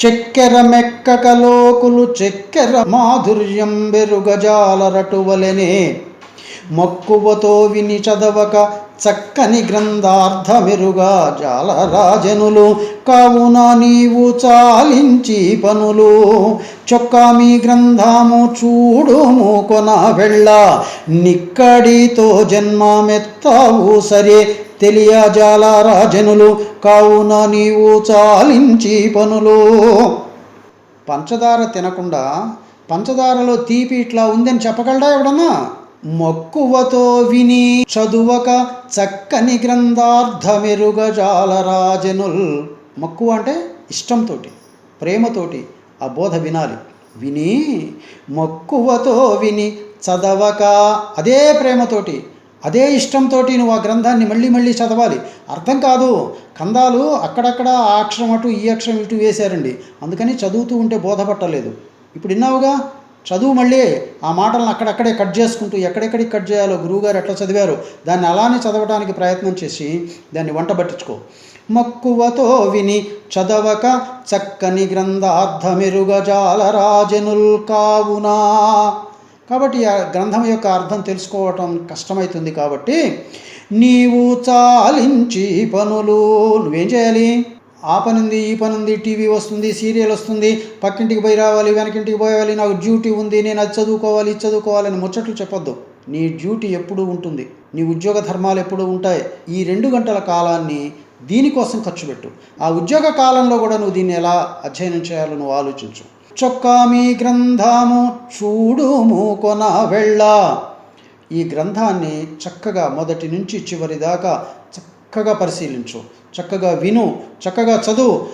చెక్కెర మెక్కకలోకులు చెక్కెర మాధుర్యం బెరుగజాలరటువలెనే మక్కువతో విని చదవక చక్కని గ్రంథార్థమెరుగా జాలరాజనులు. కావున నీవు చాలించి పనులు. చొక్కా మీ గ్రంథాము చూడుము కొన వెళ్ళ. నిక్కడితో జన్మమెత్తావు సరే తెలియజాల రాజనులు కావున నీవు చాలించి పనులు. పంచదార తినకుండా పంచదారలో తీపి ఇట్లా ఉందని చెప్పగలడా ఎవడన్నా? మక్కువతో విని చదువక చక్కని గ్రంథార్థమెరుగజాలరాజనుల్. మక్కువ అంటే ఇష్టంతో ప్రేమతోటి ఆ బోధ వినాలి. విని మక్కువతో విని చదవక అదే ప్రేమతోటి అదే ఇష్టంతో నువ్వు ఆ గ్రంథాన్ని మళ్ళీ మళ్ళీ చదవాలి. అర్థం కాదు. కందాలు అక్కడక్కడ ఆ అక్షరం అటు ఈ అక్షరం ఇటు వేశారండి. అందుకని చదువుతూ ఉంటే బోధపట్టలేదు. ఇప్పుడు విన్నావుగా? చదువు మళ్ళీ ఆ మాటలను అక్కడక్కడే కట్ చేసుకుంటూ ఎక్కడెక్కడికి కట్ చేయాలో గురువుగారు ఎట్లా చదివారు? దాన్ని అలానే చదవడానికి ప్రయత్నం చేసి దాన్ని వంట పట్టించుకో. మక్కువతో విని చదవక చక్కని గ్రంథార్థమెరుగ జాలరాజనుల్ కావునా. కాబట్టి ఆ గ్రంథం యొక్క అర్థం తెలుసుకోవటం కష్టమవుతుంది కాబట్టి నీవు చాలించి పనులు నువ్వేం చేయాలి? ఆ పని ఉంది ఈ పని ఉంది టీవీ వస్తుంది సీరియల్ వస్తుంది పక్కింటికి పోయి రావాలి వెనకింటికి పోయాలి నాకు డ్యూటీ ఉంది నేను అది చదువుకోవాలి ఇది చదువుకోవాలి అని ముచ్చట్లు చెప్పొద్దు. నీ డ్యూటీ ఎప్పుడూ ఉంటుంది నీ ఉద్యోగ ధర్మాలు ఎప్పుడూ ఉంటాయి. ఈ రెండు గంటల కాలాన్ని దీనికోసం ఖర్చు పెట్టు. ఆ ఉద్యోగ కాలంలో కూడా నువ్వు దీన్ని ఎలా అధ్యయనం చేయాలో నువ్వు ఆలోచించు. చొక్కా మీ గ్రంథము చూడుము కొన వెళ్ళ. ఈ గ్రంథాన్ని చక్కగా మొదటి నుంచి చివరి దాకా చక్కగా పరిశీలించు. చక్కగా విను. చక్కగా చదువు.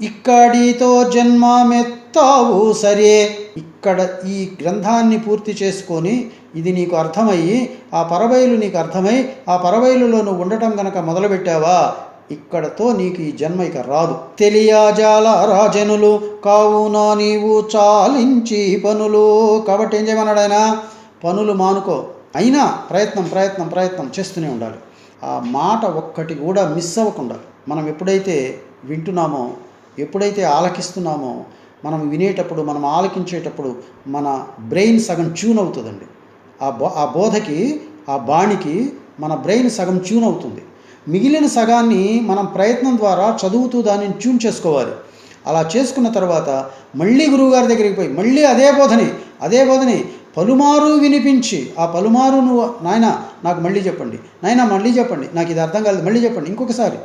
ఇక్కడితో జన్మమెత్తావు సరే. ఇక్కడ ఈ గ్రంథాన్ని పూర్తి చేసుకొని ఇది నీకు అర్థమయ్యి ఆ పరబయలు నీకు అర్థమై ఆ పరబయలులో నువ్వు ఉండటం గనక మొదలుపెట్టావా? ఇక్కడతో నీకు ఈ జన్మ ఇక రాదు. తెలియజాల రాజనులు కావున నీవు చాలించి పనులు. కాబట్టి ఏం చేయమన్నాడు ఆయన? పనులు మానుకో. అయినా ప్రయత్నం ప్రయత్నం ప్రయత్నం చేస్తూనే ఉండాలి. ఆ మాట ఒక్కటి కూడా మిస్ అవ్వకుండా మనం ఎప్పుడైతే వింటున్నామో ఎప్పుడైతే ఆలకిస్తున్నామో మనం వినేటప్పుడు మనం ఆలకించేటప్పుడు మన బ్రెయిన్ సగం ట్యూన్ అవుతుందండి. ఆ బో ఆ బోధకి ఆ బాణికి మన బ్రెయిన్ సగం ట్యూన్ అవుతుంది. మిగిలిన సగాన్ని మనం ప్రయత్నం ద్వారా చదువుతూ దానిని ట్యూన్ చేసుకోవాలి. అలా చేసుకున్న తర్వాత మళ్ళీ గురువుగారి దగ్గరికి పోయి మళ్ళీ అదే బోధని అదే బోధని పలుమారు వినిపించి ఆ పలుమారు నువ్వు నాయన నాకు మళ్ళీ చెప్పండి. నాయన మళ్ళీ చెప్పండి. నాకు ఇది అర్థం కాలేదు. మళ్ళీ చెప్పండి. ఇంకొకసారి.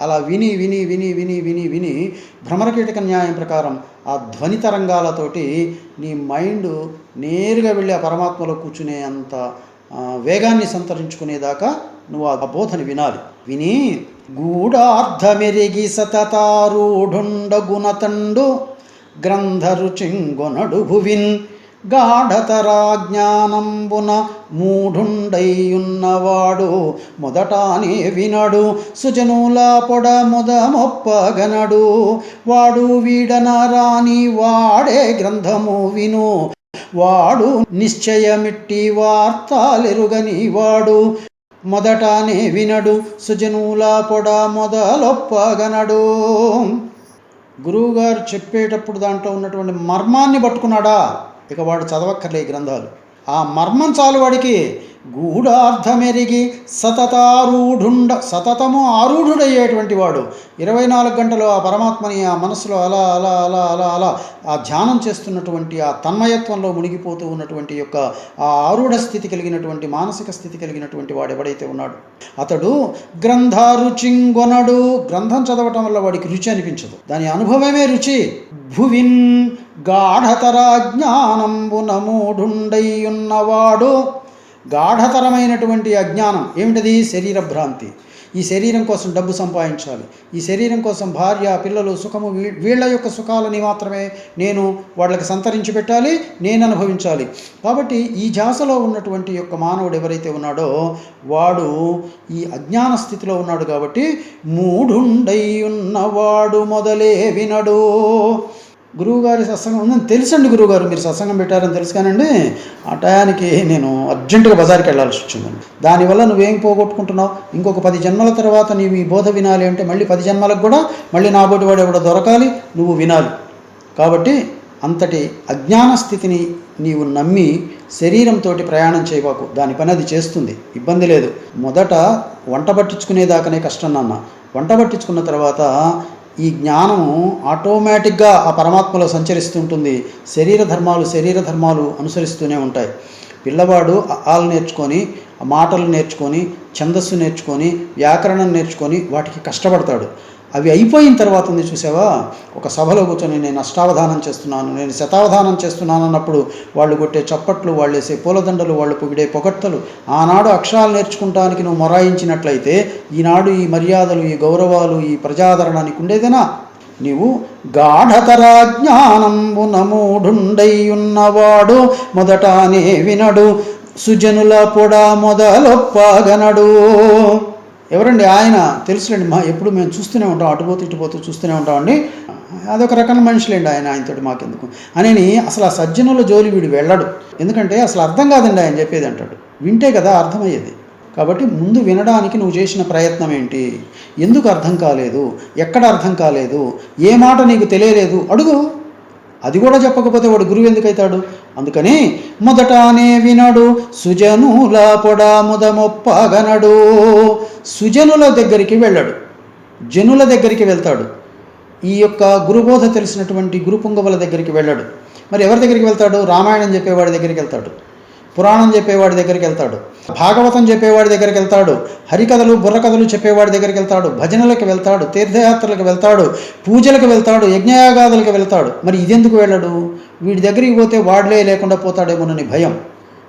అలా విని విని విని విని విని విని భ్రమరకీటక న్యాయం ప్రకారం ఆ ధ్వని తరంగాలతోటి నీ మైండ్ నేరుగా వెళ్ళి ఆ పరమాత్మలో కూర్చునే అంత వేగాన్ని సంతరించుకునేదాకా నువ్వు ఆ బోధని వినాలి. విని గూఢార్థమెరిగి సతతారూఢుండ గుణతండు గ్రంథరుచింగొనడు భువిన్ గాఢతరా జ్ఞానంబున మూఢుండైయున్నవాడు మొదటానే వినడు. సుజనులా పొడ మొదమొప్పగనడు వాడు వీడనరాని వాడే గ్రంథము విను. వాడు నిశ్చయమిట్టి వార్తలెరుగని వాడు మొదటనే వినడు. సుజనులా పొడ మొదలొప్పగనడు గురువుగారు చెప్పేటప్పుడు దాంట్లో ఉన్నటువంటి మర్మాన్ని పట్టుకున్నాడా? ఇక వాడు చదవక్కర్లే ఈ గ్రంథాలు. ఆ మర్మం చాలు వాడికి. గూఢార్థమెరిగి సతతారూఢుండ సతతము ఆరూఢుడయ్యేటువంటి వాడు. ఇరవై నాలుగు గంటలు ఆ పరమాత్మని ఆ మనసులో అలా అలా అలా అలా అలా ఆ ధ్యానం చేస్తున్నటువంటి ఆ తన్మయత్వంలో మునిగిపోతూ ఉన్నటువంటి యొక్క ఆ ఆరూఢ స్థితి కలిగినటువంటి మానసిక స్థితి కలిగినటువంటి వాడు ఎవడైతే ఉన్నాడు అతడు గ్రంథారుచింగొనడు. గ్రంథం చదవటం వల్ల వాడికి రుచి అనిపించదు. దాని అనుభవమే రుచి. భువిన్ గాఢతర జ్ఞానంబున ఉన్నవాడు గాఢతరమైనటువంటి అజ్ఞానం ఏమిటది? శరీర భ్రాంతి. ఈ శరీరం కోసం డబ్బు సంపాదించాలి. ఈ శరీరం కోసం భార్య పిల్లలు సుఖము వీ- వీళ్ళ యొక్క సుఖాలని మాత్రమే నేను వాళ్ళకి సంతరించి పెట్టాలి నేను అనుభవించాలి. కాబట్టి ఈ జాసలో ఉన్నటువంటి యొక్క మానవుడు ఎవరైతే ఉన్నాడో వాడు ఈ అజ్ఞాన స్థితిలో ఉన్నాడు కాబట్టి మూఢుండై ఉన్నవాడు మొదలే వినడు. గురువుగారి సత్సంగం ఉందని తెలుసండి గురువుగారు మీరు సత్సంగం పెట్టారని తెలుసు కానండి ఆ టయానికి నేను అర్జెంటుగా బజార్కి వెళ్ళాల్సి వచ్చిందండి. దానివల్ల నువ్వేం పోగొట్టుకుంటున్నావు? ఇంకొక పది జన్మల తర్వాత నీవు ఈ బోధ వినాలి అంటే మళ్ళీ పది జన్మలకు కూడా మళ్ళీ నాబోటి వాడు ఎవడో దొరకాలి నువ్వు వినాలి. కాబట్టి అంతటి అజ్ఞాన స్థితిని నీవు నమ్మి శరీరంతో ప్రయాణం చేయబాకు. దాని పని అది చేస్తుంది. ఇబ్బంది లేదు. మొదట వంట పట్టించుకునేదాకనే కష్టం నాన్న. వంట పట్టించుకున్న తర్వాత ఈ జ్ఞానము ఆటోమేటిక్గా ఆ పరమాత్మలో సంచరిస్తుంటుంది. శరీర ధర్మాలు శరీర ధర్మాలు అనుసరిస్తూనే ఉంటాయి. పిల్లవాడు ఆలు నేర్చుకొని మాటలు నేర్చుకొని ఛందస్సు నేర్చుకొని వ్యాకరణం నేర్చుకొని వాటికి కష్టపడతాడు. అవి అయిపోయిన తర్వాత ఉంది చూసావా? ఒక సభలో కూర్చొని నేను అష్టావధానం చేస్తున్నాను నేను శతావధానం చేస్తున్నాను అన్నప్పుడు వాళ్ళు కొట్టే చప్పట్లు వాళ్ళు వేసే పూలదండలు వాళ్ళు పొగిడే పొగడ్తలు ఆనాడు అక్షరాలు నేర్చుకుంటానికి నువ్వు మొరాయించినట్లయితే ఈనాడు ఈ మర్యాదలు ఈ గౌరవాలు ఈ ప్రజాదరణ నీకు ఉండేదేనా నీవు గాఢతర జ్ఞానంబు మొదట ఉన్నవాడు మొదటనే వినడు సుజనుల పొడ మొదలొప్పగనడు. ఎవరండి? ఆయన తెలుసులేండి మా ఎప్పుడు మేము చూస్తూనే ఉంటాం అటుపోతూ ఇటుపోతూ చూస్తూనే ఉంటామండి అదొక రకమైన మనుషులేండి ఆయన ఆయనతోటి మాకెందుకు? అని అసలు ఆ సజ్జనుల జోలి వీడు వెళ్ళడు. ఎందుకంటే అసలు అర్థం కాదండి ఆయన చెప్పేది అంటాడు. వింటే కదా అర్థమయ్యేది. కాబట్టి ముందు వినడానికి నువ్వు చేసిన ప్రయత్నం ఏంటి? ఎందుకు అర్థం కాలేదు? ఎక్కడ అర్థం కాలేదు? ఏ మాట నీకు తెలియలేదు? అడుగు. అది కూడా చెప్పకపోతే వాడు గురువు ఎందుకైతాడు? అందుకని మొదటనే వినడు సుజనుల పొడ ముదమొప్పగనడు. సుజనుల దగ్గరికి వెళ్ళాడు జనుల దగ్గరికి వెళ్తాడు. ఈ యొక్క గురుబోధ తెలిసినటువంటి గురుపుంగవుల దగ్గరికి వెళ్ళాడు. మరి ఎవరి దగ్గరికి వెళ్తాడు? రామాయణం చెప్పేవాడి దగ్గరికి వెళ్తాడు. పురాణం చెప్పేవాడి దగ్గరికి వెళ్తాడు. భాగవతం చెప్పేవాడి దగ్గరికి వెళ్తాడు. హరికథలు బుర్రకథలు చెప్పేవాడి దగ్గరికి వెళ్తాడు. భజనలకు వెళ్తాడు. తీర్థయాత్రలకు వెళ్తాడు. పూజలకు వెళ్తాడు. యజ్ఞయాగాదులకు వెళ్తాడు. మరి ఇదెందుకు వెళ్ళడు? వీడి దగ్గరికి పోతే వాడలే లేకుండా పోతాడేమోనని భయం.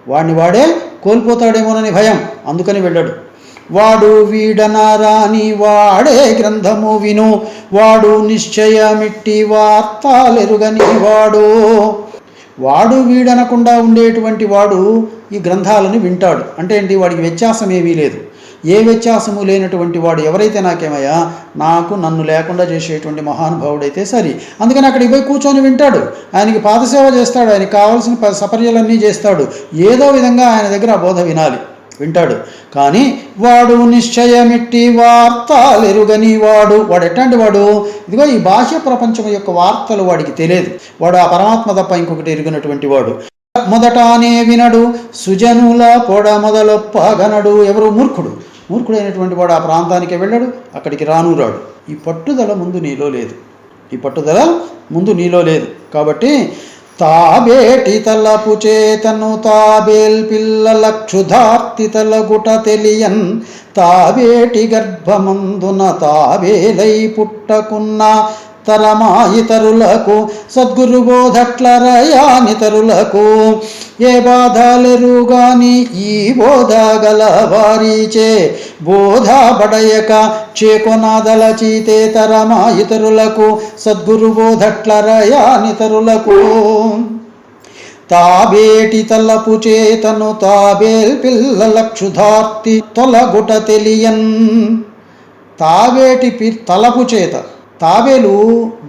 వాడిని వాడే కోల్పోతాడేమోనని భయం. అందుకని వెళ్ళాడు. వాడు వీడనరాని వాడే గ్రంథము విను. వాడు నిశ్చయమిట్టి వార్తాలెరుగని వాడు. వాడు వీడనకుండా ఉండేటువంటి వాడు ఈ గ్రంథాలను వింటాడు. అంటే ఏంటి? వాడికి వ్యత్యాసం ఏమీ లేదు. ఏ వ్యత్యాసము లేనటువంటి వాడు ఎవరైతే నాకేమయ్యా? నాకు నన్ను లేకుండా చేసేటువంటి మహానుభావుడైతే సరి. అందుకని అక్కడికి పోయి కూర్చొని వింటాడు. ఆయనకి పాదసేవ చేస్తాడు. ఆయనకి కావాల్సిన సపర్యలన్నీ చేస్తాడు. ఏదో విధంగా ఆయన దగ్గర ఆ బోధ వినాలి. వింటాడు. కానీ వాడు నిశ్చయమిట్టి వార్తలెరుగని వాడు. వాడు ఎట్లాంటి వాడు? ఇదిగో ఈ బాహ్య ప్రపంచం యొక్క వార్తలు వాడికి తెలియదు. వాడు ఆ పరమాత్మ తప్ప ఇంకొకటి ఎరుగినటువంటి వాడు. మొదటనే వినడు సుజనుల పొడ మొదలొప్పగనడు. ఎవరు? మూర్ఖుడు. మూర్ఖుడైనటువంటి వాడు ఆ ప్రాంతానికి వెళ్ళడు అక్కడికి రాను రాడు. ఈ పట్టుదల ముందు నీలో లేదు. ఈ పట్టుదల ముందు నీలో లేదు. కాబట్టి తాబేటి తలపు చేతను తాబేల్ పిల్ల లక్షుధార్తి తలగుట తెలియన్ తాబేటి గర్భమందున తాబేలై పుట్టకున్న తరమా ఇతరులకు సద్గురు బోధట్ల రయానితరులకు ఏ బాధలెరుగాని ఈ బోధ గల వారీచే బోధ బడయక చేకొనాదల చీతే తరమా ఇతరులకు సద్గురు బోధట్ల రయానితరులకు తాబేటి తలపు చేతను తాబేల్ పిల్ల లక్షుధార్తి తొలగుట తెలియన్. తాబేటి తలపు చేత తాబేలు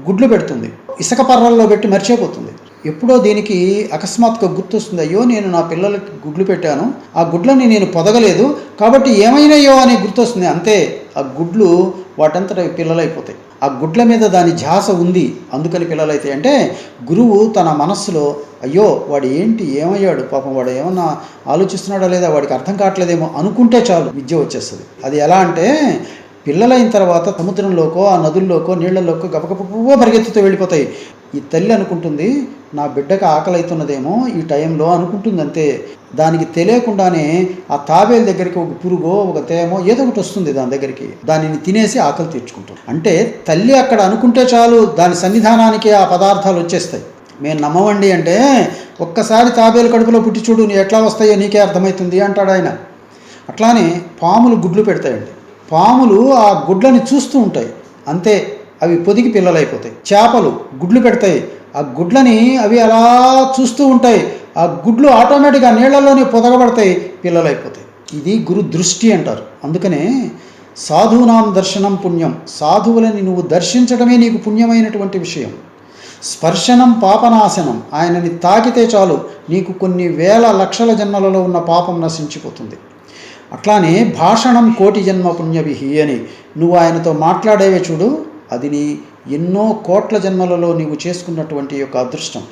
గుడ్లు పెడుతుంది. ఇసుక పర్రల్లో పెట్టి మర్చిపోతుంది. ఎప్పుడో దీనికి అకస్మాత్తుగా గుర్తొస్తుంది అయ్యో నేను నా పిల్లలకి గుడ్లు పెట్టాను. ఆ గుడ్లని నేను పొదగలేదు. కాబట్టి ఏమైనాయో అని గుర్తొస్తుంది. అంతే ఆ గుడ్లు వాటంతట పిల్లలైపోతాయి. ఆ గుడ్ల మీద దాని ధ్యాస ఉంది. అందుకని పిల్లలైతే అంటే గురువు తన మనస్సులో అయ్యో వాడు ఏంటి? ఏమయ్యాడు? పాపం వాడు ఏమన్నా ఆలోచిస్తున్నాడా లేదా? వాడికి అర్థం కావట్లేదేమో అనుకుంటే చాలు విద్య వచ్చేస్తుంది. అది ఎలా అంటే పిల్లలైన తర్వాత సముద్రంలోకో ఆ నదుల్లోకో నీళ్ళలోకో గబగబ పరిగెత్తుతూ వెళ్ళిపోతాయి. ఈ తల్లి అనుకుంటుంది నా బిడ్డకు ఆకలి అవుతున్నదేమో ఈ టైంలో అనుకుంటుంది అంతే దానికి తెలియకుండానే ఆ తాబేలు దగ్గరికి ఒక పురుగో ఒక తేమో ఏదో ఒకటి వస్తుంది దాని దగ్గరికి. దానిని తినేసి ఆకలి తీర్చుకుంటుంది. అంటే తల్లి అక్కడ అనుకుంటే చాలు దాని సన్నిధానానికి ఆ పదార్థాలు వచ్చేస్తాయి. మేము నమ్మవండి అంటే ఒక్కసారి తాబేలు కడుపులో పుట్టి చూడు నీ ఎట్లా వస్తాయో నీకే అర్థమవుతుంది అంటాడు ఆయన. అట్లానే పాములు గుడ్లు పెడతాయండి. పాములు ఆ గుడ్లని చూస్తూ ఉంటాయి. అంతే అవి పొదిగి పిల్లలైపోతాయి. చేపలు గుడ్లు పెడతాయి. ఆ గుడ్లని అవి అలా చూస్తూ ఉంటాయి. ఆ గుడ్లు ఆటోమేటిక్గా నీళ్ళలోనే పొదగబడతాయి పిల్లలైపోతాయి. ఇది గురు దృష్టి అంటారు. అందుకనే సాధునాం దర్శనం పుణ్యం. సాధువులని నువ్వు దర్శించడమే నీకు పుణ్యమైనటువంటి విషయం. స్పర్శనం పాపనాశనం. ఆయనని తాకితే చాలు. నీకు కొన్ని వేల లక్షల జన్మలలో ఉన్న పాపం నశించిపోతుంది. అట్లానే భాషణం కోటి జన్మ పుణ్యవిహి అని నువ్వు ఆయనతో మాట్లాడేవే చూడు అది నీ ఎన్నో కోట్ల జన్మలలో నీవు చేసుకున్నటువంటి యొక్క అదృష్టం.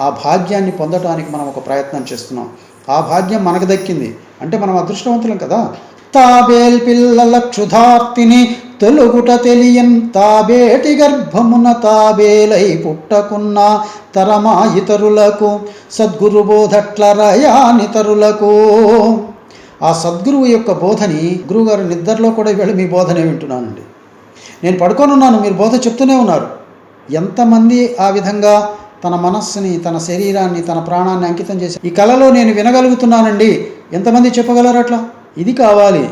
ఆ భాగ్యాన్ని పొందడానికి మనం ఒక ప్రయత్నం చేస్తున్నాం. ఆ భాగ్యం మనకు దక్కింది. అంటే మనం అదృష్టవంతులం కదా. తాబేల్ పిల్లల క్షుధార్తిని తొలుగుట తెలియన్ తాబేటి గర్భమున తాబేలై పుట్టకున్న తరమా ఇతరులకు సద్గురు బోధట్లరయానితరులకు ఆ సద్గురువు యొక్క బోధని గురువుగారు నిద్రలో కూడా వీళ్ళు మీ బోధనే వింటున్నానండి. నేను పడుకొని ఉన్నాను మీరు బోధ చెప్తూనే ఉన్నారు. ఎంతమంది ఆ విధంగా తన మనస్సుని తన శరీరాన్ని తన ప్రాణాన్ని అంకితం చేసి ఈ కళలో నేను వినగలుగుతున్నానండి? ఎంతమంది చెప్పగలరు అట్లా? ఇది కావాలి.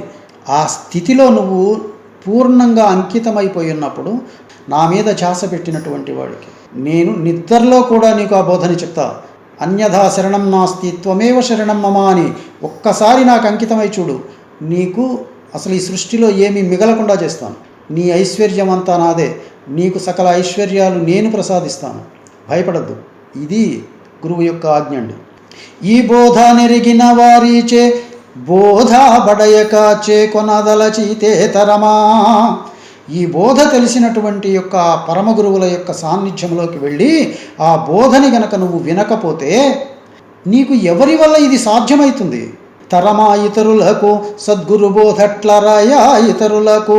ఆ స్థితిలో నువ్వు పూర్ణంగా అంకితమైపోయి ఉన్నప్పుడు నా మీద ఛాస పెట్టినటువంటి వాడికి. నేను నిద్రలో కూడా నీకు ఆ బోధని చెప్తా. అన్యథా శరణం నాస్తి త్వమేవ శరణం మమ అని ఒక్కసారి నాకు అంకితమై చూడు. నీకు అసలు ఈ సృష్టిలో ఏమీ మిగలకుండా చేస్తాను. నీ ఐశ్వర్యం అంతా నాదే. నీకు సకల ఐశ్వర్యాలు నేను ప్రసాదిస్తాను. భయపడద్దు. ఇది గురువు యొక్క ఆజ్ఞ అండి. ఈ బోధ నెరిగిన వారీచే బోధ బడయక చే కొనదలచితే తరమా. ఈ బోధ తెలిసినటువంటి యొక్క పరమ గురువుల యొక్క సాన్నిధ్యంలోకి వెళ్ళి ఆ బోధని గనక నువ్వు వినకపోతే నీకు ఎవరి వల్ల ఇది సాధ్యమవుతుంది తరమా ఇతరులకు సద్గురు బోధట్లరాయా ఇతరులకు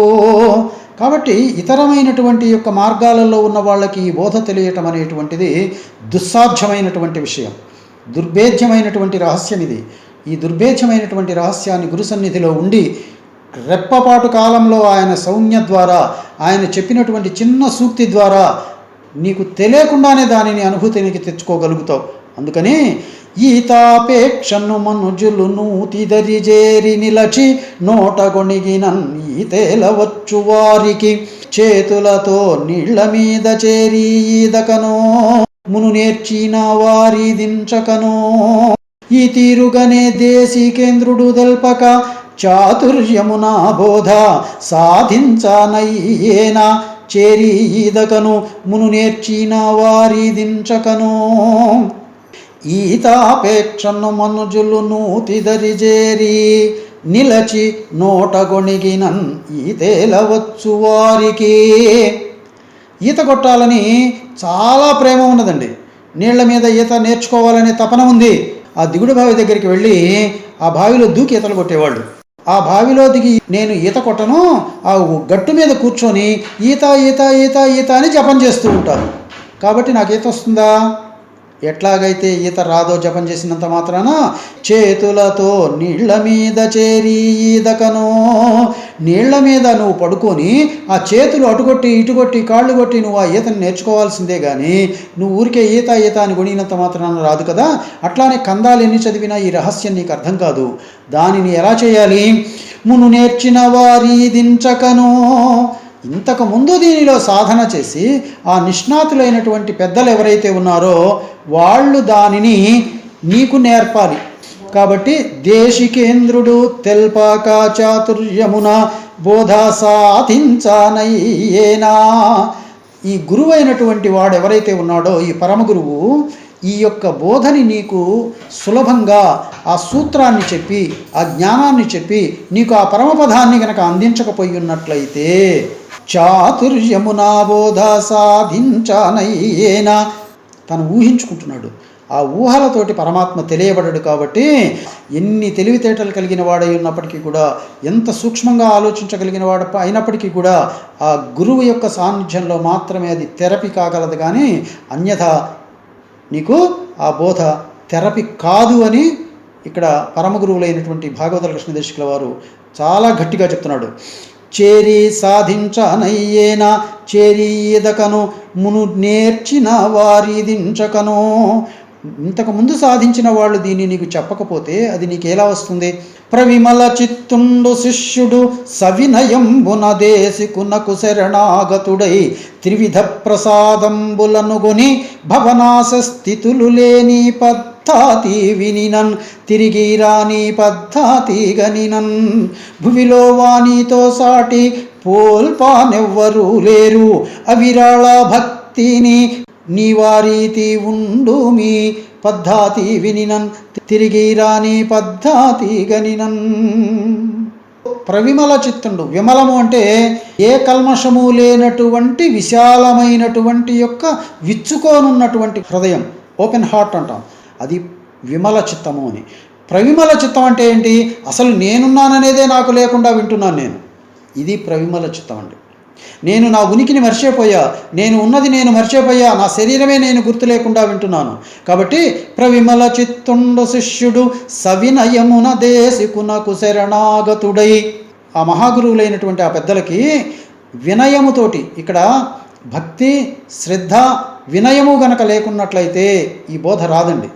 కాబట్టి ఇతరమైనటువంటి యొక్క మార్గాలలో ఉన్న వాళ్ళకి ఈ బోధ తెలియటం అనేటువంటిది దుస్సాధ్యమైనటువంటి విషయం. దుర్భేద్యమైనటువంటి రహస్యం ఇది. ఈ దుర్భేద్యమైనటువంటి రహస్యాన్ని గురు సన్నిధిలో ఉండి రెప్పపాటు కాలంలో ఆయన సౌమ్య ద్వారా ఆయన చెప్పినటువంటి చిన్న సూక్తి ద్వారా నీకు తెలియకుండానే దానిని అనుభూతినికి తెచ్చుకోగలుగుతావు. అందుకని ఈతాపేక్షను మనుజులు నూతిదరి జేరి నిలచి నోటగొణిగినన్ ఈతేలవచ్చు వారికి. చేతులతో నీళ్ళ మీద చేరి ఈదకనో మును నేర్చిన వారి దించకనో. ఈ తీరుగనే దేశికేంద్రుడు దల్పక చాతుర్యమునా బోధ సాధించనయ్యేనా చేరి ఈదకను మును నేర్చిన వారి దించకను ఈతాపేక్షను మనుజులు నూతిదరి చేరి నిలచి నోటగొణిగినన్ ఈతేలవచ్చు వారికి. ఈత కొట్టాలని చాలా ప్రేమ ఉన్నదండి. నీళ్ళ మీద ఈత నేర్చుకోవాలనే తపన ఉంది. ఆ దిగుడు బావి దగ్గరికి వెళ్ళి ఆ బావిలో దూకి ఈతలు కొట్టేవాళ్ళు. ఆ బావిలో దిగి నేను ఈత కొట్టను ఆ గట్టు మీద కూర్చొని ఈత ఈత ఈత ఈత అని జపం చేస్తూ ఉంటారు కాబట్టి నాకు ఈత వస్తుందా? ఎట్లాగైతే ఈత రాదో జపం చేసినంత మాత్రాన చేతులతో నీళ్ళ మీద చేరి ఈదకను. నీళ్ళ మీద నువ్వు పడుకొని ఆ చేతులు అటుకొట్టి ఇటుకొట్టి కాళ్ళు కొట్టి నువ్వు ఆ ఈతను నేర్చుకోవాల్సిందే కానీ నువ్వు ఊరికే ఈత ఈత అని కొనినంత మాత్రాన రాదు కదా? అట్లానే కందాలు ఎన్ని చదివినా ఈ రహస్యం నీకు అర్థం కాదు. దానిని ఎలా చేయాలి? మును నేర్చిన వారి దించకను ఇంతకు ముందు దీనిలో సాధన చేసి ఆ నిష్ణాతులైనటువంటి పెద్దలు ఎవరైతే ఉన్నారో వాళ్ళు దానిని నీకు నేర్పాలి. కాబట్టి దేశికేంద్రుడు తెల్పాక చాతుర్యమున బోధ సాధించానయ్యేనా ఈ గురువు అయినటువంటి వాడు ఎవరైతే ఉన్నాడో ఈ పరమ గురువు ఈ యొక్క బోధని నీకు సులభంగా ఆ సూత్రాన్ని చెప్పి ఆ జ్ఞానాన్ని చెప్పి నీకు ఆ పరమపదాన్ని గనక అందించకపోయి ఉన్నట్లయితే చాతుర్యమునా బోధ సాధించానయ్యేనా తను ఊహించుకుంటున్నాడు. ఆ ఊహలతోటి పరమాత్మ తెలియబడడు కాబట్టి ఎన్ని తెలివితేటలు కలిగిన వాడై ఉన్నప్పటికీ కూడా ఎంత సూక్ష్మంగా ఆలోచించగలిగిన వాడు అయినప్పటికీ కూడా ఆ గురువు యొక్క సాన్నిధ్యంలో మాత్రమే అది థెరపీ కాగలదు కానీ అన్యథా నీకు ఆ బోధ థెరపీ కాదు అని ఇక్కడ పరమ గురువులైనటువంటి భాగవత కృష్ణదేశికుల వారు చాలా గట్టిగా చెప్తున్నాడు. చేరి సాధించనయ్యేనా చేరి ఈదకను మును నేర్చిన వారి దించకను. ఇంతకు ముందు సాధించిన వాళ్ళు దీన్ని నీకు చెప్పకపోతే అది నీకెలా వస్తుంది? ప్రవిమల చిత్తుండు శిష్యుడు సవినయంబున దేశికునకు శరణాగతుడై త్రివిధ ప్రసాదంబులనుగొని భవనాశ స్థితులు లేని పద్ పద్ధతి వినినన్ తిరిగి రాని పద్ధతి గనినన్. భువిలో వాణితో సాటి పోల్పానెవ్వరూ లేరు. అవిరాళ భక్తిని నీవారీతి ఉండు మీ పద్ధతి వినినన్ తిరిగి రాని పద్ధతి గనినన్. ప్రవిమల చిత్తుండు. విమలము అంటే ఏ కల్మషము లేనటువంటి విశాలమైనటువంటి యొక్క విచ్చుకోనున్నటువంటి హృదయం. ఓపెన్ హార్ట్ అంటాం. అది విమల చిత్తము అని. ప్రవిమల చిత్తం అంటే ఏంటి? అసలు నేనున్నాననేదే నాకు లేకుండా వింటున్నాను నేను. ఇది ప్రవిమల చిత్తం అండి. నేను నా ఉనికిని మర్చిపోయా. నేను ఉన్నది నేను మర్చిపోయా. నా శరీరమే నేను గుర్తు లేకుండా వింటున్నాను. కాబట్టి ప్రవిమల చిత్తుండు శిష్యుడు సవినయమున దేశికునకు శరణాగతుడై ఆ మహాగురువులైనటువంటి ఆ పెద్దలకి వినయముతోటి ఇక్కడ భక్తి శ్రద్ధ వినయము గనక లేకున్నట్లయితే ఈ బోధ రాదండి.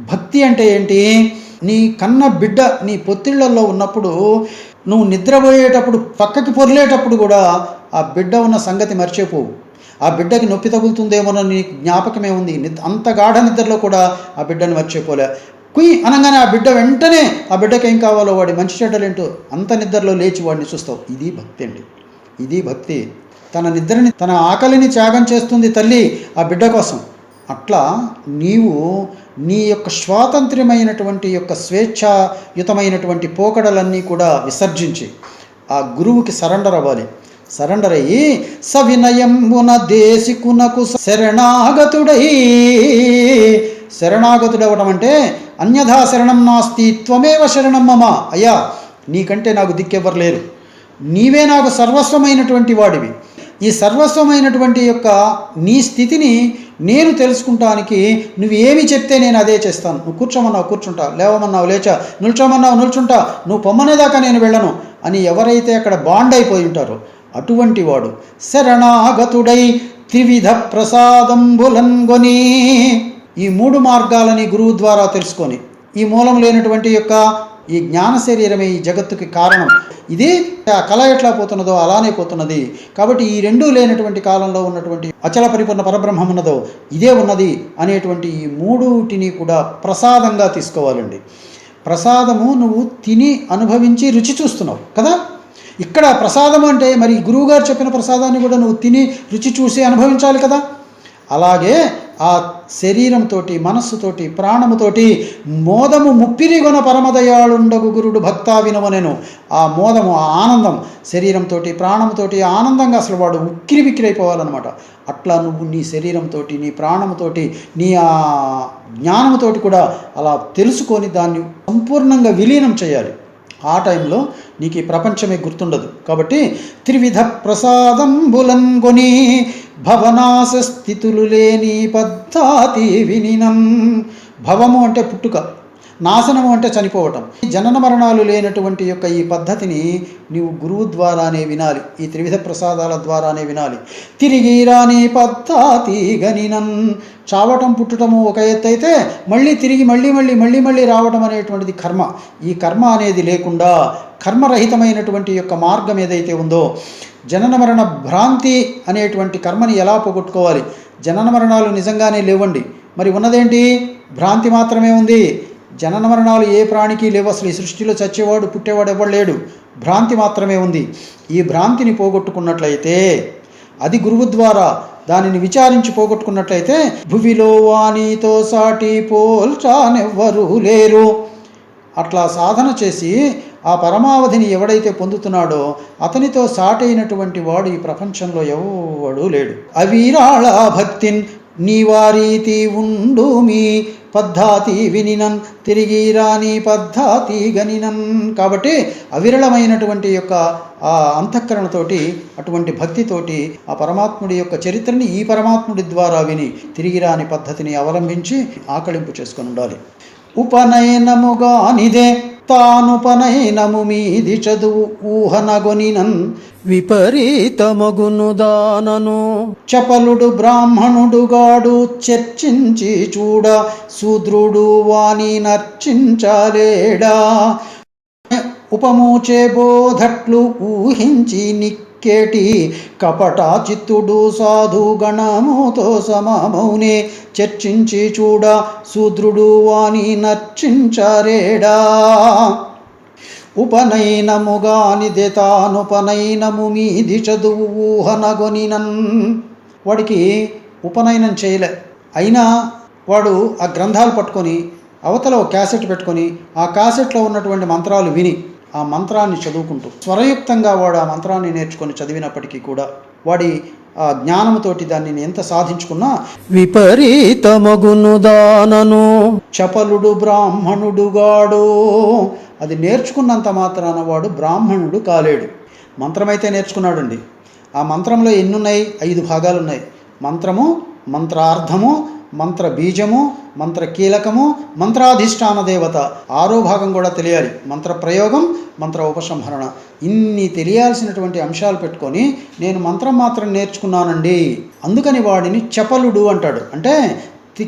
భక్తి అంటే ఏంటి? నీ కన్న బిడ్డ నీ పొత్తిళ్ళలో ఉన్నప్పుడు నువ్వు నిద్రపోయేటప్పుడు పక్కకి పొర్లేటప్పుడు కూడా ఆ బిడ్డ ఉన్న సంగతి మర్చిపోవు. ఆ బిడ్డకి నొప్పి తగులుతుందేమోనని నీకు జ్ఞాపకమే ఉంది. అంత గాఢ నిద్రలో కూడా ఆ బిడ్డను మర్చిపోలే. కుయ్ అనగానే ఆ బిడ్డ వెంటనే ఆ బిడ్డకి ఏం కావాలో వాడి మంచి చెడ్డలేంటో అంత నిద్రలో లేచి వాడిని చూస్తావు. ఇది భక్తి అండి. ఇది భక్తి. తన నిద్రని తన ఆకలిని త్యాగం చేస్తుంది తల్లి ఆ బిడ్డ కోసం. అట్లా నీవు నీ యొక్క స్వాతంత్ర్యమైనటువంటి యొక్క స్వేచ్ఛాయుతమైనటువంటి పోకడలన్నీ కూడా విసర్జించి ఆ గురువుకి సరెండర్ అవ్వాలి. సరెండర్ అయ్యి సవినయంబున దేశికునకు శరణాగతుడై శరణాగతుడవడం అంటే అన్యథా శరణం నాస్తి త్వమేవ శరణం మమ. అయ్యా నీకంటే నాకు దిక్కెవ్వరు లేరు. నీవే నాకు సర్వస్వమైనటువంటి వాడివి. ఈ సర్వస్వమైనటువంటి యొక్క నీ స్థితిని నేను తెలుసుకుంటానికి నువ్వు ఏమి చెప్తే నేను అదే చేస్తాను. నువ్వు కూర్చోమన్నావు కూర్చుంటా. లేవమన్నావు లేచా. నిల్చోమన్నావు నిల్చుంటా. నువ్వు పొమ్మనేదాకా నేను వెళ్ళను అని ఎవరైతే అక్కడ బాండ్ అయిపోయి ఉంటారో అటువంటి వాడు శరణాగతుడై త్రివిధ ప్రసాదంబులన్గొని ఈ మూడు మార్గాలని గురువు ద్వారా తెలుసుకొని ఈ మూలం లేనటువంటి యొక్క ఈ జ్ఞాన శరీరమే ఈ జగత్తుకి కారణం. ఇది ఆ కళ ఎట్లా పోతున్నదో అలానే పోతున్నది. కాబట్టి ఈ రెండూ లేనటువంటి కాలంలో ఉన్నటువంటి అచల పరిపూర్ణ పరబ్రహ్మం ఉన్నదో ఇదే ఉన్నది అనేటువంటి ఈ మూడుటిని కూడా ప్రసాదంగా తీసుకోవాలండి. ప్రసాదము నువ్వు తిని అనుభవించి రుచి చూస్తున్నావు కదా? ఇక్కడ ప్రసాదం అంటే మరి గురువుగారు చెప్పిన ప్రసాదాన్ని కూడా నువ్వు తిని రుచి చూసి అనుభవించాలి కదా? అలాగే ఆ శరీరంతోటి మనస్సుతోటి ప్రాణముతోటి మోదము ముప్పిరిగొన పరమదయాళుండగు గురుడు భక్తా వినవనెను. ఆ మోదము ఆ ఆనందం శరీరంతోటి ప్రాణంతోటి ఆనందంగా అసలు వాడు ఉక్కిరి విక్కిరైపోవాలన్నమాట అట్లా నువ్వు నీ శరీరంతోటి నీ ప్రాణముతోటి నీ ఆ జ్ఞానముతోటి కూడా అలా తెలుసుకొని దాన్ని సంపూర్ణంగా విలీనం చేయాలి. ఆ టైంలో నీకు ఈ ప్రపంచమే గుర్తుండదు. కాబట్టి త్రివిధ ప్రసాదంబులన్గొని భవనాశ స్థితులు లేని పద్ధాతి వినినం. భవము అంటే పుట్టుక. నాశనము అంటే చనిపోవటం. ఈ జనన మరణాలు లేనటువంటి యొక్క ఈ పద్ధతిని నీవు గురువు ద్వారానే వినాలి. ఈ త్రివిధ ప్రసాదాల ద్వారానే వినాలి. తిరిగి రాని పద్ధతి గనినన్ చావటం పుట్టటము ఒక ఎత్తు అయితే మళ్ళీ తిరిగి మళ్ళీ మళ్ళీ మళ్ళీ మళ్ళీ రావటం అనేటువంటిది కర్మ. ఈ కర్మ అనేది లేకుండా కర్మరహితమైనటువంటి యొక్క మార్గం ఏదైతే ఉందో జనన మరణ భ్రాంతి అనేటువంటి కర్మని ఎలా పోగొట్టుకోవాలి? జనన మరణాలు నిజంగానే లేవండి. మరి ఉన్నదేంటి? భ్రాంతి మాత్రమే ఉంది. జనన మరణాలు ఏ ప్రాణికి లేవు. అసలు ఈ సృష్టిలో చచ్చేవాడు పుట్టేవాడు ఎవడు లేడు. భ్రాంతి మాత్రమే ఉంది. ఈ భ్రాంతిని పోగొట్టుకున్నట్లయితే అది గురువు ద్వారా దానిని విచారించి పోగొట్టుకున్నట్లయితే భువిలో వాణితో సాటి పోల్చానెవ్వరూ లేరు. అట్లా సాధన చేసి ఆ పరమావధిని ఎవడైతే పొందుతున్నాడో అతనితో సాటైనటువంటి వాడు ఈ ప్రపంచంలో ఎవడు లేడు. అవిరాళ భక్తిన్ నీవారీతి ఉండు మీ పద్ధతి వినినన్ తిరిగి రాని పద్ధతి గనినన్. కాబట్టి అవిరళమైనటువంటి యొక్క ఆ అంతఃకరణతోటి అటువంటి భక్తితోటి ఆ పరమాత్ముడి యొక్క చరిత్రని ఈ పరమాత్ముడి ద్వారా విని తిరిగి రాని పద్ధతిని అవలంబించి ఆకళింపు చేసుకొని ఉండాలి. ఉపనయనముగానిదే తానుపనైనము మీది చదువు ఊహనగొనినన్ విపరీతమగును దానను. చపలుడు బ్రాహ్మణుడుగాడు చర్చించి చూడ శూద్రుడు వాణి నర్చించలేడా? ఉపమూచే బోధట్లు ఊహించి నిక్ కపట చిత్తుడు సాధు గణముతో సమమౌనే చర్చించి చూడ శూద్రుడు వాని నర్చించరేడా. ఉపనయనముగానిదే తానుపనయనము మీది చదువు ఊహనగొనినన్. వాడికి ఉపనయనం చేయలే. అయినా వాడు ఆ గ్రంథాలు పట్టుకొని అవతల ఒక క్యాసెట్ పెట్టుకొని ఆ క్యాసెట్లో ఉన్నటువంటి మంత్రాలు విని ఆ మంత్రాన్ని చదువుకుంటూ స్వరయుక్తంగా వాడు ఆ మంత్రాన్ని నేర్చుకొని చదివినప్పటికీ కూడా వాడి ఆ జ్ఞానముతోటి దాన్ని ఎంత సాధించుకున్నా విపరీతమగును దానను. చపలుడు బ్రాహ్మణుడుగాడు అది నేర్చుకున్నంత మాత్రాన వాడు బ్రాహ్మణుడు కాలేడు. మంత్రమైతే నేర్చుకున్నాడండి. ఆ మంత్రంలో ఎన్నున్నాయి? ఐదు భాగాలు ఉన్నాయి మంత్రము మంత్రార్థము మంత్ర బీజము మంత్ర కీలకము మంత్రాధిష్టాన దేవత ఆరో భాగం కూడా తెలియాలి. మంత్ర ప్రయోగం మంత్ర ఉపసంహరణ ఇన్ని తెలియాల్సినటువంటి అంశాలు పెట్టుకొని నేను మంత్రం మాత్రం నేర్చుకున్నానండి. అందుకని వాడిని చపలుడు అంటాడు. అంటే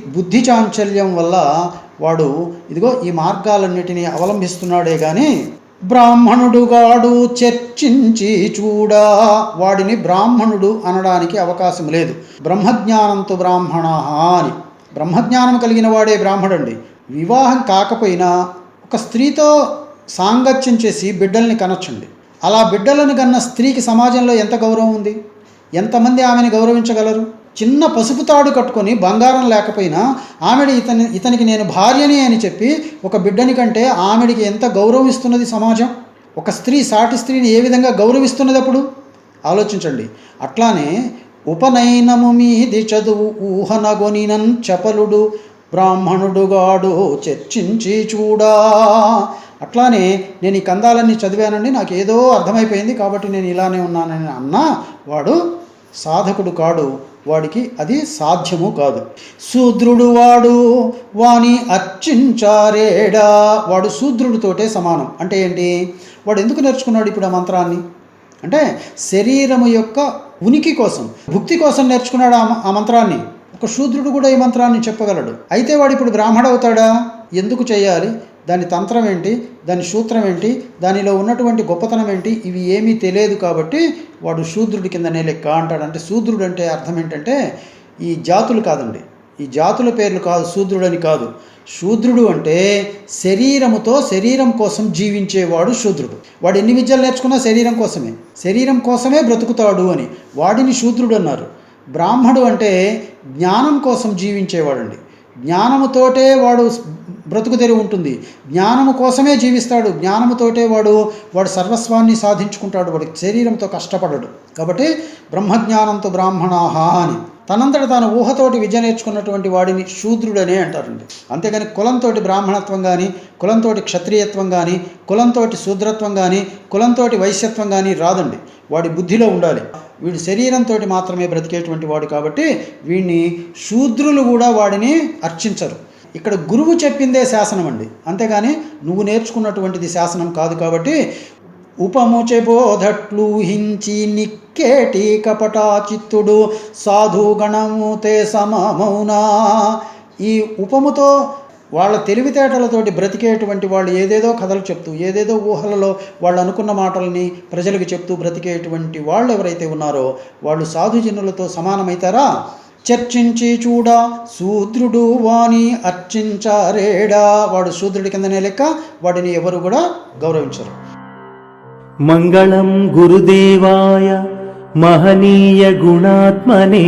బుద్ధి చాంచల్యం వల్ల వాడు ఇదిగో ఈ మార్గాలన్నిటినీ అవలంబిస్తున్నాడే కానీ బ్రాహ్మణుడుగాడు చర్చించి చూడా. వాడిని బ్రాహ్మణుడు అనడానికి అవకాశం లేదు. బ్రహ్మజ్ఞానంతో బ్రాహ్మణ అని. బ్రహ్మజ్ఞానం కలిగిన వాడే బ్రాహ్మడండి. వివాహం కాకపోయినా ఒక స్త్రీతో సాంగత్యం చేసి బిడ్డల్ని కనొచ్చండి. అలా బిడ్డలను కన్న స్త్రీకి సమాజంలో ఎంత గౌరవం ఉంది? ఎంతమంది ఆమెను గౌరవించగలరు? చిన్న పసుపు తాడు కట్టుకొని బంగారం లేకపోయినా ఆమెడి ఇతని ఇతనికి నేను భార్యని అని చెప్పి ఒక బిడ్డని కంటే ఆమెడికి ఎంత గౌరవం ఇస్తున్నది సమాజం? ఒక స్త్రీ సాటి స్త్రీని ఏ విధంగా గౌరవిస్తున్నది అప్పుడు? ఆలోచించండి. అట్లానే ఉపనయనము మీది చదువు ఊహనగొనినన్ చపలుడు బ్రాహ్మణుడుగాడు చర్చించి చూడా. అట్లానే నేను ఈ కందాలన్నీ చదివానండి నాకు ఏదో అర్థమైపోయింది కాబట్టి నేను ఇలానే ఉన్నానని అన్నా వాడు సాధకుడు కాడు. వాడికి అది సాధ్యము కాదు. శూద్రుడు వాడు వాని అర్చించారేడా? వాడు శూద్రుడితోటే సమానం. అంటే ఏంటి? వాడు ఎందుకు నేర్చుకున్నాడు ఇప్పుడు ఆ మంత్రాన్ని? అంటే శరీరము యొక్క ఉనికి కోసం భుక్తి కోసం నేర్చుకున్నాడు ఆ మంత్రాన్ని. ఒక శూద్రుడు కూడా ఈ మంత్రాన్ని చెప్పగలడు. అయితే వాడు ఇప్పుడు బ్రాహ్మడు అవుతాడా? ఎందుకు చేయాలి? దాని తంత్రం ఏంటి? దాని సూత్రం ఏంటి? దానిలో ఉన్నటువంటి గొప్పతనం ఏంటి? ఇవి ఏమీ తెలియదు కాబట్టి వాడు శూద్రుడి కిందనే లెక్క అంటాడు. అంటే శూద్రుడు అంటే అర్థం ఏంటంటే ఈ జాతులు కాదండి. ఈ జాతుల పేర్లు కాదు శూద్రుడని కాదు. శూద్రుడు అంటే శరీరముతో శరీరం కోసం జీవించేవాడు శూద్రుడు. వాడు ఎన్ని విద్యలు నేర్చుకున్నా శరీరం కోసమే. శరీరం కోసమే బ్రతుకుతాడు అని వాడిని శూద్రుడు అన్నారు. బ్రాహ్మడు అంటే జ్ఞానం కోసం జీవించేవాడండి. జ్ఞానముతోటే వాడు బ్రతుకు తెరి ఉంటుంది. జ్ఞానము కోసమే జీవిస్తాడు. జ్ఞానముతోటే వాడు వాడు సర్వస్వాన్ని సాధించుకుంటాడు. వాడి శరీరంతో కష్టపడడు. కాబట్టి బ్రహ్మజ్ఞానంతో బ్రాహ్మణాహ అని. తనంతట తాను ఊహతోటి విద్య నేర్చుకున్నటువంటి వాడిని శూద్రుడనే అంటారండి. అంతేగాని కులంతో బ్రాహ్మణత్వం కానీ కులంతో క్షత్రియత్వం కానీ కులంతో శూద్రత్వం కానీ కులంతో వైశ్యత్వం కానీ రాదండి. వాడి బుద్ధిలో ఉండాలి. వీడి శరీరంతో మాత్రమే బ్రతికేటువంటి వాడు కాబట్టి వీడిని శూద్రులు కూడా వాడిని అర్చించరు. ఇక్కడ గురువు చెప్పిందే శాసనం అండి. అంతేగాని నువ్వు నేర్చుకున్నటువంటిది శాసనం కాదు కాబట్టి ఉపముచెబోధట్లు హించి నిక్కేటి కపటాచిత్తుడు చిత్తుడు తే సమమౌనా. ఈ ఉపముతో వాళ్ళ తెలివితేటలతోటి బ్రతికేటువంటి వాళ్ళు ఏదేదో కథలు చెప్తూ ఏదేదో ఊహలలో వాళ్ళు అనుకున్న మాటల్ని ప్రజలకు చెప్తూ బ్రతికేటువంటి వాళ్ళు ఎవరైతే ఉన్నారో వాళ్ళు సాధుజనులతో సమానమవుతారా చర్చించి చూడా శూద్రుడు వాణి అర్చించారేడా? వాడు శూద్రుడి కిందనే లెక్క వాడిని ఎవరు కూడా గౌరవించరు. మంగళం గురుదేవాయ మహనీయ గుణాత్మనే.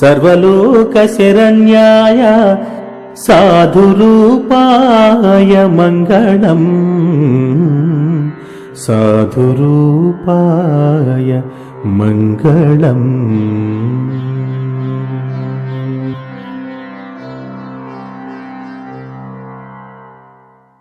సర్వలోక శరణ్యాయ సాధురూపాయ మంగళం. సాధురూపాయ മംഗളം.